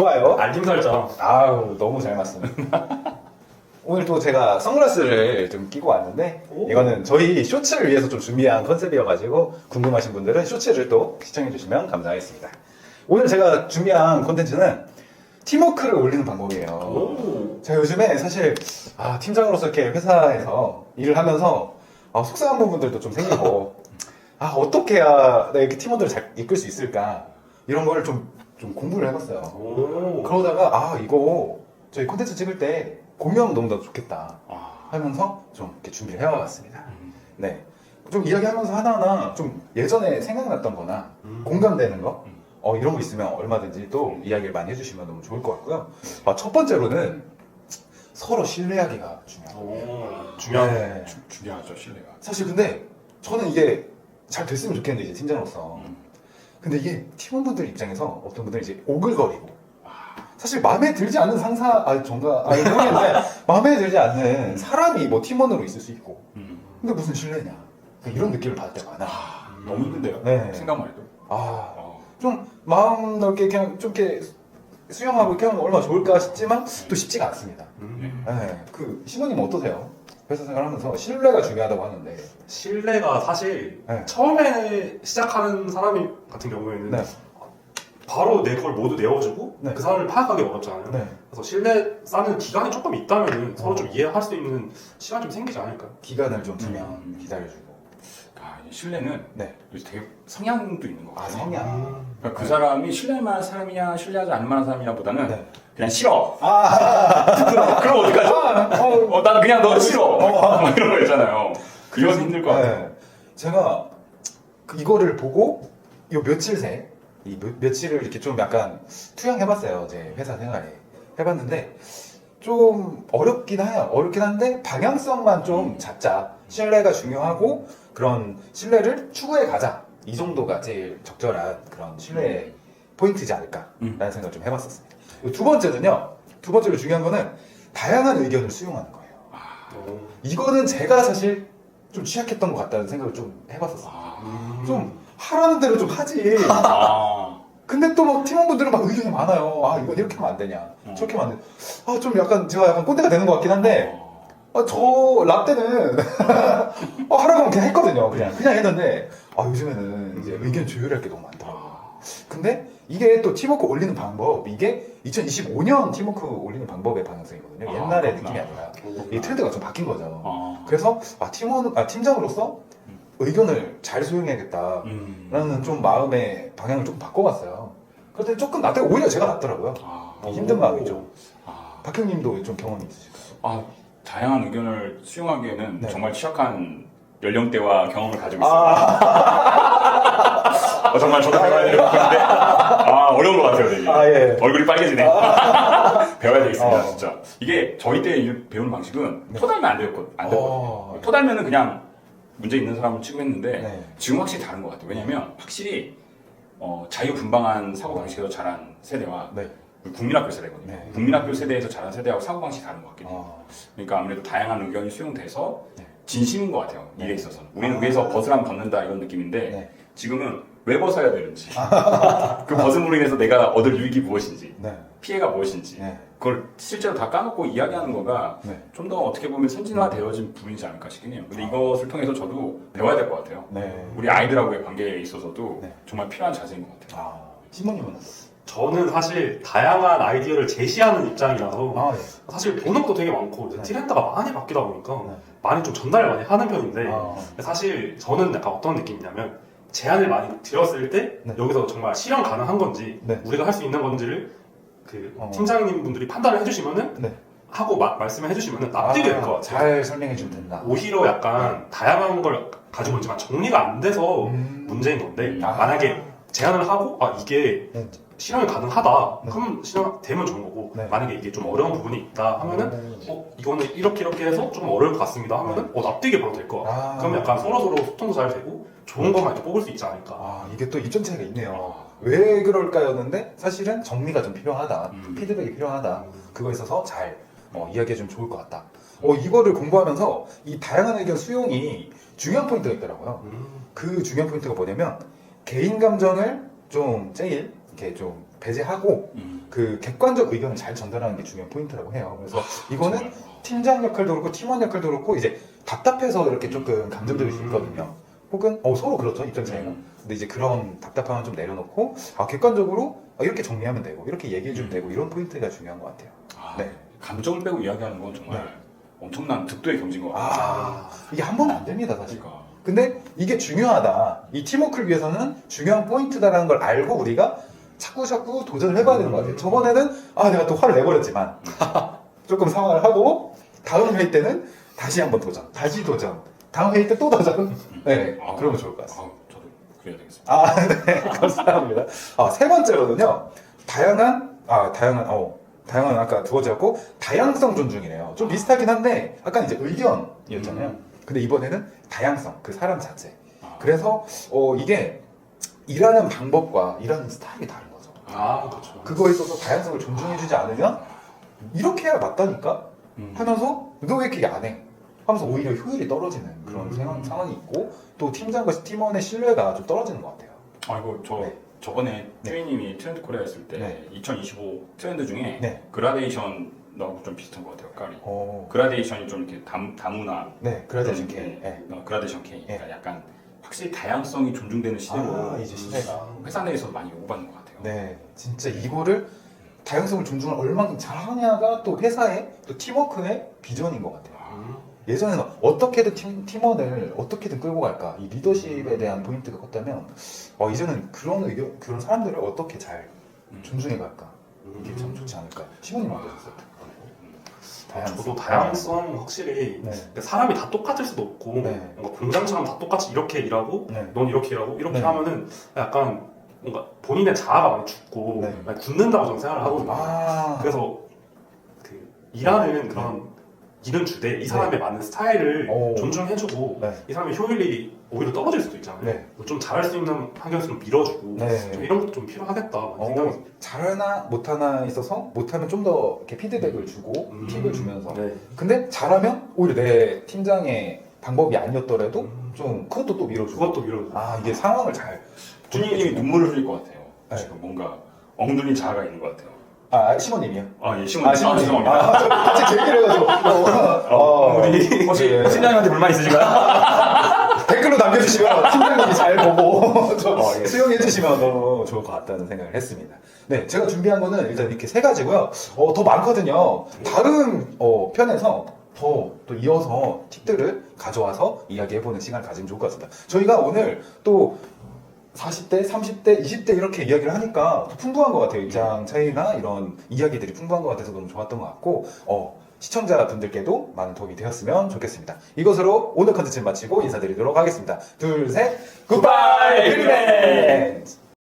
좋아요. 알림 설정. 아우 너무 잘 맞습니다. 오늘 또 제가 선글라스를 좀 끼고 왔는데 오. 이거는 저희 쇼츠를 위해서 좀 준비한 컨셉이어가지고 궁금하신 분들은 쇼츠를 또 시청해 주시면 감사하겠습니다. 오늘 제가 준비한 콘텐츠는 팀워크를 올리는 방법이에요. 오. 제가 요즘에 사실 아, 팀장으로서 이렇게 회사에서 일을 하면서 아, 속상한 부분들도 좀 생기고 아 어떻게 해야 내가 이렇게 팀원들을 잘 이끌 수 있을까 이런 걸 좀 좀 공부를 해봤어요. 오. 그러다가 아 이거 저희 콘텐츠 찍을 때 공유하면 너무 더 좋겠다 아. 하면서 좀 이렇게 준비를 해와봤습니다. 음. 네. 좀 이야기하면서 하나하나 좀 예전에 생각났던 거나 음. 공감되는 거 음. 어, 이런 거 있으면 얼마든지 또 이야기를 많이 해주시면 너무 좋을 것 같고요. 아, 첫 번째로는 서로 신뢰하기가 중요해요. 오. 중요한. 네. 주- 중요하죠 신뢰가. 사실 근데 저는 이게 잘 됐으면 좋겠는데 이제 팀장으로서 음. 근데 이게 팀원분들 입장에서 어떤 분들은 이제 오글거리고 사실 마음에 들지 않는 상사 아 전가 아니 모르겠는데 마음에 들지 않는 사람이 뭐 팀원으로 있을 수 있고 음. 근데 무슨 신뢰냐 이런 느낌을 받을 때가 많아 아, 너무 힘든데요. 네. 생각만 해도. 아 어. 좀 마음 넓게 그냥 좀 이렇게 수용하고 이렇게 하면 얼마나 좋을까 싶지만 또 쉽지가 않습니다. 음. 네, 그 신부님 어떠세요? 회사 생활하면서 신뢰가 중요하다고 하는데. 신뢰가 사실 네. 처음에 시작하는 사람이 같은 경우에는 네. 바로 내 걸 모두 내어주고 네. 그 사람을 파악하기 어렵잖아요. 네. 그래서 신뢰 쌓는 기간이 조금 있다면 서로 좀 이해할 수 있는 시간이 좀 생기지 않을까요? 기간을 좀 두면 음. 기다려주고. 아, 이 신뢰는 네. 되게 성향도 있는 것 아 같아요. 성향. 그러니까 그 사람이 신뢰할 만한 사람이냐 신뢰하지 않을 만한 사람이냐 보다는 네. 그냥 싫어. 아, 그럼 어떡하죠? 어, 어, 난 그냥 너 싫어. 막 이런 거 있잖아요. 그건 힘들 것 같아요. 네. 제가 그 이거를 보고 요 며칠 새, 이 며, 며칠을 이렇게 좀 약간 투영해봤어요. 제 회사 생활에 해봤는데 좀 어렵긴 해요. 어렵긴 한데 방향성만 좀 잡자. 신뢰가 중요하고 그런 신뢰를 추구해 가자. 이 정도가 제일 적절한 그런 신뢰 포인트지 않을까라는 음. 생각 을 좀 해봤었습니다. 두 번째는요. 두 번째로 중요한 거는 다양한 의견을 수용하는 거예요. 이거는 제가 사실 좀 취약했던 것 같다는 생각을 좀 해봤었어요. 아. 좀 하라는 대로 좀 하지. 아. 근데 또 막 팀원분들은 막 의견이 많아요. 아 이거 이렇게 하면 안 되냐, 음. 저렇게 하면 안 돼. 아좀 약간 제가 약간 꼰대가 되는 것 같긴 한데, 어. 아, 저 라떼는 어, 하라고 하면 그냥 했거든요. 그냥 그냥 했는데, 아 요즘에는 이제 의견 조율할 게 너무 많더라고요. 근데 이게 또 팀워크 올리는 방법, 이게 2025년 팀워크 올리는 방법의 방향성이거든요. 아, 옛날의 그렇구나. 느낌이 아니라 이 트렌드가 좀 바뀐 거죠. 어. 그래서 아 팀원, 아 팀장으로서 의견을 잘 수용해야겠다. 음. 라는 좀 마음의 방향을 조금 바꿔봤어요. 그런데 조금 낫다가 오히려 제가 낫더라고요. 아. 힘든 마음이죠. 아. 박형님도 좀 경험이 있으실까요? 아, 다양한 의견을 수용하기에는 네. 정말 취약한 연령대와 경험을 가지고 있어요. 아, 어, 정말 저도 배워야 되는 부분인데 아 어려운 것 같아요 되게 아, 예. 얼굴이 빨개지네 배워야 되겠습니다 어. 진짜 이게 저희 때 일- 배우는 방식은 네. 토달면 안 되었거든요 안 어, 토달면은 그냥 문제 있는 사람을 취급했는데 네. 지금 확실히 다른 것 같아요 왜냐면 확실히 어, 자유분방한 사고방식에서 자란 세대와 네. 국민학교 세대거든요 네. 국민학교 세대에서 자란 세대하고 사고방식이 다른 것 같긴 해요 어, 그러니까 아무래도 다양한 의견이 수용돼서 네. 진심인 것 같아요 네. 일에 있어서는 우리는 아. 위에서 벗으라면 벗는다 이런 느낌인데 네. 지금은 왜 벗어야 되는지 그 벗음으로 인해서 내가 얻을 유익이 무엇인지 네. 피해가 무엇인지 네. 그걸 실제로 다 까놓고 이야기하는 거가 네. 좀더 어떻게 보면 선진화되어진 부분이지 않을까 싶긴 해요 근데 이것을 통해서 저도 배워야 될 것 같아요 네. 우리 아이들하고의 관계에 있어서도 네. 정말 필요한 자세인 것 같아요 아, 신부님은? 저는 사실 다양한 아이디어를 제시하는 입장이라서 아, 예. 사실 본업도 되게 많고 이제 네. 트렌드가 많이 바뀌다 보니까 네. 많이 좀 전달을 많이 하는 편인데 아, 사실 저는 약간 어떤 느낌이냐면 제안을 많이 드렸을 때 네. 여기서 정말 실현 가능한 건지 네. 우리가 할 수 있는 건지를 그 어. 팀장님 분들이 판단을 해주시면은 네. 하고 마- 말씀을 해주시면은 납득이 될 것 같아요. 잘 설명해 주면 된다. 오히려 약간 다양한 걸 가지고 있지만 정리가 안 돼서 음. 문제인 건데 아. 만약에 제안을 하고 아 이게 네. 실현이 가능하다 네. 그럼 실현되면 좋은 거고 네. 만약에 이게 좀 어려운 부분이 있다 하면은 음. 어 이거는 이렇게 이렇게 해서 좀 어려울 것 같습니다 하면은 어 납득이 바로 될것 같아 아. 그럼 약간 서로 서로 소통도 잘 되고 좋은 것만 이렇게 뽑을 수 있지 않을까 아, 이게 또 입장 차이가 있네요. 왜 그럴까였는데 사실은 정리가 좀 필요하다. 음. 피드백이 필요하다. 그거에 있어서 잘 어, 이야기해주면 좋을 것 같다. 어, 이거를 공부하면서 이 다양한 의견 수용이 중요한 포인트가 있더라고요. 음. 그 중요한 포인트가 뭐냐면 개인 감정을 좀 제일 이렇게 좀 배제하고 음. 그 객관적 의견을 잘 전달하는 게 중요한 포인트라고 해요. 그래서 이거는 정말. 팀장 역할도 그렇고 팀원 역할도 그렇고 이제 답답해서 이렇게 조금 감정적일 수 있거든요. 혹은 어, 서로 그렇죠 입장 차이가. 음. 근데 이제 그런 답답함은 좀 내려놓고 아, 객관적으로 아, 이렇게 정리하면 되고 이렇게 얘기해 주면 음. 되고 이런 포인트가 중요한 것 같아요. 아, 네. 감정을 빼고 이야기하는 건 정말 엄청난 득도의 경지인 것 같아요. 아 이게 한 번은 안 됩니다 사실. 그러니까. 근데 이게 중요하다. 이 팀워크를 위해서는 중요한 포인트다라는 걸 알고 우리가 자꾸 자꾸 도전을 해봐야 되는 것 같아요. 저번에는 아 내가 또 화를 내버렸지만 조금 상황을 하고 다음 회의 때는 다시 한번 도전, 다시 도전, 다음 회의 때 또 도전. 네, 아, 그러면 좋을 것 같습니다. 아, 저도 그래야 되겠습니다. 아, 네, 감사합니다. 아, 세 번째로는요, 다양한, 아, 다양한, 어, 다양한 아까 두 번째였고, 다양성 존중이네요. 좀 비슷하긴 한데, 아까 이제 의견이었잖아요. 음. 근데 이번에는 다양성, 그 사람 자체. 아, 그래서, 어, 이게 일하는 방법과 일하는 스타일이 다른. 아, 그렇죠. 그거에 있어서 다양성을 존중해주지 않으면, 이렇게 해야 맞다니까? 음. 하면서, 너 왜 이렇게 안 해? 하면서 오히려 효율이 떨어지는 그런 음. 상황, 상황이 있고, 또 팀장과 팀원의 신뢰가 좀 떨어지는 것 같아요. 아 이거 저 네. 저번에 네. 트레이님이 트렌드 코리아 했을 때 네. 2025 트렌드 중에 네. 그라데이션하고 좀 비슷한 것 같아요. 깔이. 어, 그라데이션이 좀 이렇게 다무, 다문화 네, 그라데이션 그런 K. 게, 네. 어, 그라데이션 K. 그러니까 약간 확실히 다양성이 존중되는 시대로 아, 이제 시대가. 회사 내에서 많이 요구받는 것 같아요. 네, 진짜 이거를 다양성을 존중을 얼마큼 잘하냐가 또 회사의 또 팀워크의 비전인 것 같아요. 음. 예전에는 어떻게든 팀, 팀원을 어떻게든 끌고 갈까 이 리더십에 대한 포인트가 컸다면 어, 이제는 그런 의견, 그런 사람들을 어떻게 잘 음. 존중해 갈까 이게 참 좋지 않을까. 팀원님 어떠셨어요? 다양성. 저도 다양성 확실히 네. 근데 사람이 다 똑같을 수도 없고 네. 뭔가 공장처럼 다 똑같이 이렇게 일하고 네. 넌 이렇게 일하고 이렇게 네. 하면은 약간 뭔가 본인의 자아가 많이 죽고 네. 많이 굳는다고 저는 생각을 하거든요. 아, 그래서 그 일하는 그런 일은 주되 이 사람의 맞는 스타일을 네. 오. 존중해주고 네. 이 사람의 효율이 오히려 떨어질 수도 있잖아요. 네. 좀 잘할 수 있는 환경에서 좀 밀어주고 네. 좀 이런 것도 좀 필요하겠다 어, 생각이 잘하나 못하나 있어서 못하면 좀 더 이렇게 피드백을 주고 음. 팁을 주면서 네. 근데 잘하면 오히려 내 팀장의 방법이 아니었더라도 음. 좀 그것도 또 밀어주고 그것도 밀어주고 아 이게 상황을 잘 주님님이 눈물을 흘릴 것 같아요. 네. 지금 뭔가 엉들린 자아가 있는 것 같아요. 아 시모님이요? 아, 예, 시몬. 아, 시모님. 죄송합니다. 아, 저 같이 계기를 해가지고 어, 어, 우리 혹시 예. 팀장님한테 불만 있으신가요? 댓글로 남겨주시면 팀장님이 잘 보고 좀 어, 예. 수용해 주시면 너무 좋을 것 같다는 생각을 했습니다. 네, 제가 준비한 거는 일단 이렇게 세 가지고요. 어, 더 많거든요. 다음 어, 편에서 더 또 이어서 팁들을 가져와서 이야기해보는 시간을 가지면 좋을 것 같습니다. 저희가 오늘 또 40대, 30대, 20대 이렇게 이야기를 하니까 더 풍부한 것 같아요. 입장 차이나 이런 이야기들이 풍부한 것 같아서 너무 좋았던 것 같고, 어, 시청자분들께도 많은 도움이 되었으면 좋겠습니다. 이것으로 오늘 컨텐츠를 마치고 인사드리도록 하겠습니다. 둘, 셋, 굿바이! 필리맨!